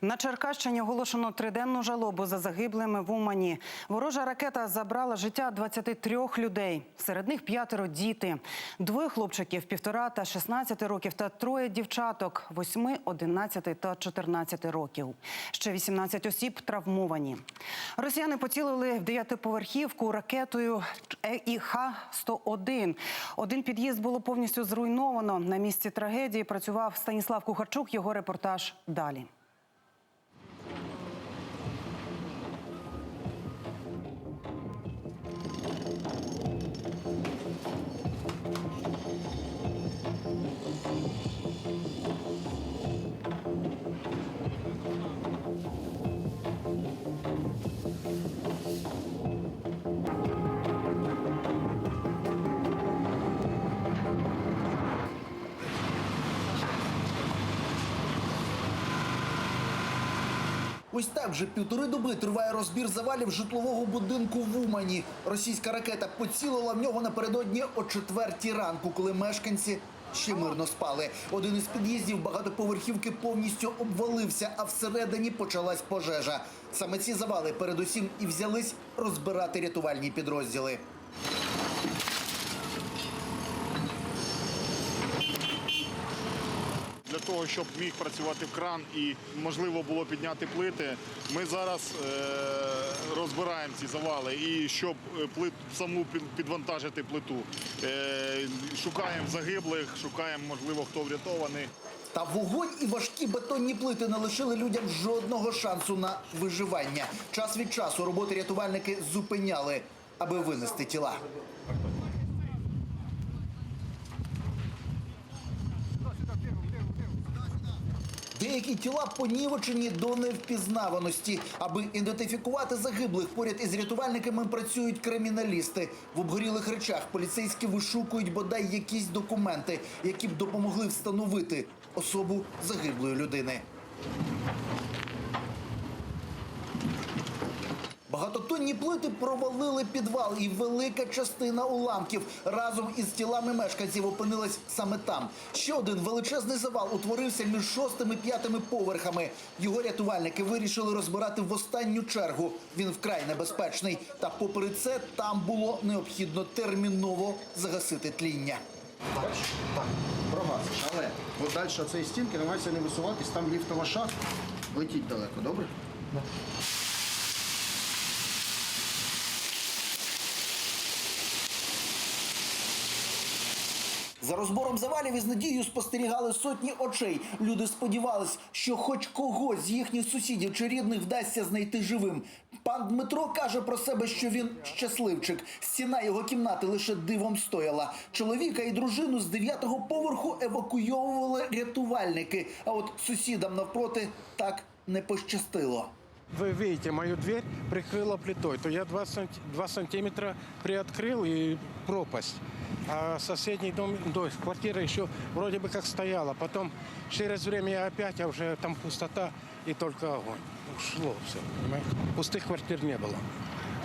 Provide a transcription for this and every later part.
На Черкащині оголошено триденну жалобу за загиблими в Умані. Ворожа ракета забрала життя 23 людей. Серед них п'ятеро діти. Двоє хлопчиків півтора та 16 років та троє дівчаток 8, 11 та 14 років. Ще 18 осіб травмовані. Росіяни поцілили в дев'ятиповерхівку ракетою ЕІХ-101. Один під'їзд було повністю зруйновано. На місці трагедії працював Станіслав Кухарчук. Його репортаж далі. Ось так вже півтори доби триває розбір завалів житлового будинку в Умані. Російська ракета поцілила в нього напередодні о четвертій ранку, коли мешканці ще мирно спали. Один із під'їздів багатоповерхівки повністю обвалився, а всередині почалась пожежа. Саме ці завали передусім і взялись розбирати рятувальні підрозділи. Для того, щоб міг працювати кран і можливо було підняти плити, ми зараз е, розбираємо ці завали. І щоб е, плит, саму підвантажити плиту, е, шукаємо загиблих, шукаємо, можливо, хто врятований. Та вогонь і важкі бетонні плити не лишили людям жодного шансу на виживання. Час від часу роботи рятувальники зупиняли, аби винести тіла. Деякі тіла понівечені до невпізнаваності. Аби ідентифікувати загиблих, поряд із рятувальниками працюють криміналісти. В обгорілих речах поліцейські вишукують бодай якісь документи, які б допомогли встановити особу загиблої людини. Багатотонні плити провалили підвал, і велика частина уламків разом із тілами мешканців опинилась саме там. Ще один величезний завал утворився між шостим і п'ятими поверхами. Його рятувальники вирішили розбирати в останню чергу. Він вкрай небезпечний. Та попри це там було необхідно терміново загасити тління. Так. Але от далі цієї стінки намагайся не висуватись, там ліфтова шахта. Летіть далеко, добре? За розбором завалів із надією спостерігали сотні очей. Люди сподівались, що хоч когось з їхніх сусідів чи рідних вдасться знайти живим. Пан Дмитро каже про себе, що він щасливчик. Стіна його кімнати лише дивом стояла. Чоловіка і дружину з дев'ятого поверху евакуйовували рятувальники. А от сусідам навпроти так не пощастило. Вы видите, мою дверь прикрыла плитой, то я 2, санти- 2 сантиметра приоткрыл и пропасть. А соседний дом, то есть квартира еще вроде бы как стояла. Потом через время я опять, а уже там пустота и только огонь. Ушло все, понимаете? Пустых квартир не было.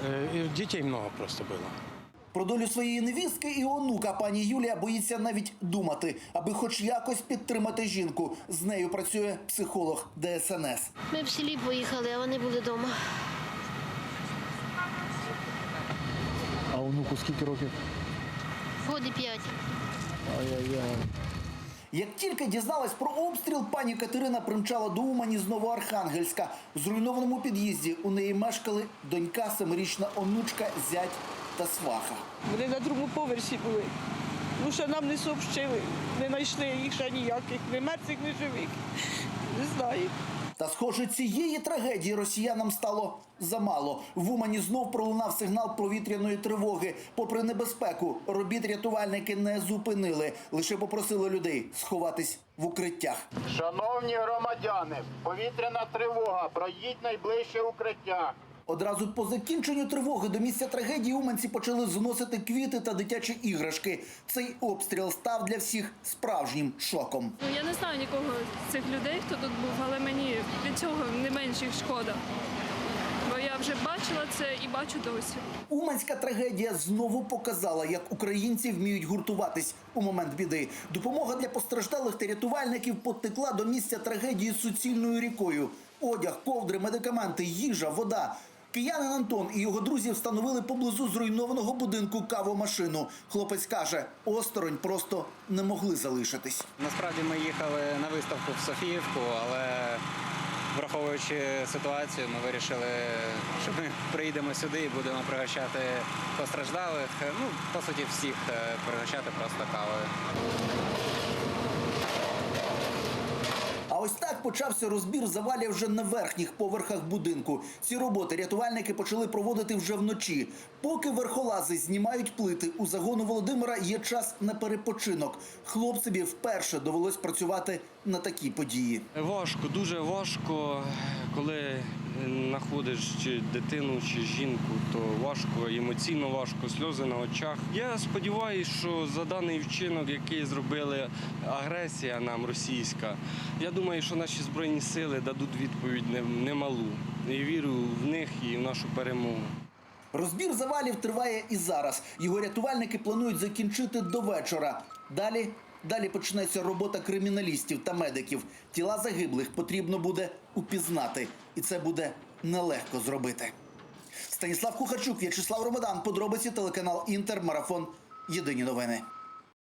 Э, И детей много просто было. Про долю своєї невістки і онука пані Юлія боїться навіть думати, аби хоч якось підтримати жінку. З нею працює психолог ДСНС. Ми в селі поїхали, а вони були вдома. А онуку скільки років? Годи п'ять. Ай-яй-яй. Як тільки дізналась про обстріл, пані Катерина примчала до Умані з Новоархангельська. В зруйнованому під'їзді у неї мешкали донька, семирічна онучка, зять та сваха. Вони на другому поверсі були. Ну, що нам не сообщили, не знайшли їх ще ніяких, не мертвих, не живих. Не знаю. Та, схоже, цієї трагедії росіянам стало замало. В Умані знов пролунав сигнал повітряної тривоги. Попри небезпеку, робіт рятувальники не зупинили, лише попросили людей сховатись в укриттях. Шановні громадяни, повітряна тривога, проїдь найближче укриття. Одразу по закінченню тривоги до місця трагедії уманці почали зносити квіти та дитячі іграшки. Цей обстріл став для всіх справжнім шоком. Ну я не знаю нікого з цих людей, хто тут був, але мені від цього не менше їх шкода. Бо я вже бачила це і бачу досі. Уманська трагедія знову показала, як українці вміють гуртуватись у момент біди. Допомога для постраждалих та рятувальників потекла до місця трагедії суцільною рікою. Одяг, ковдри, медикаменти, їжа, вода. Киянин Антон і його друзі встановили поблизу зруйнованого будинку кавомашину. Хлопець каже, осторонь просто не могли залишитись. Насправді ми їхали на виставку в Софіївку, але враховуючи ситуацію, ми вирішили, що ми приїдемо сюди і будемо пригощати постраждалих. Ну, по суті, всіх е, пригощати просто кавою. Ось так почався розбір завалів вже на верхніх поверхах будинку. Ці роботи рятувальники почали проводити вже вночі. Поки верхолази знімають плити, у загону Володимира є час на перепочинок. Хлопцеві вперше довелось працювати на такій події. Важко, дуже важко, коли знаходиш чи дитину, чи жінку, то важко, емоційно важко, сльози на очах. Я сподіваюся, що за даний вчинок, який зробили агресія нам російська, я думаю, що наші збройні сили дадуть відповідь немалу. І вірю в них і в нашу перемогу. Розбір завалів триває і зараз. Його рятувальники планують закінчити до вечора. Далі. Далі почнеться робота криміналістів та медиків. Тіла загиблих потрібно буде упізнати, і це буде нелегко зробити. Станіслав Кухарчук, В'ячеслав Ромадан. Подробиці телеканал Інтер. Марафон. Єдині новини.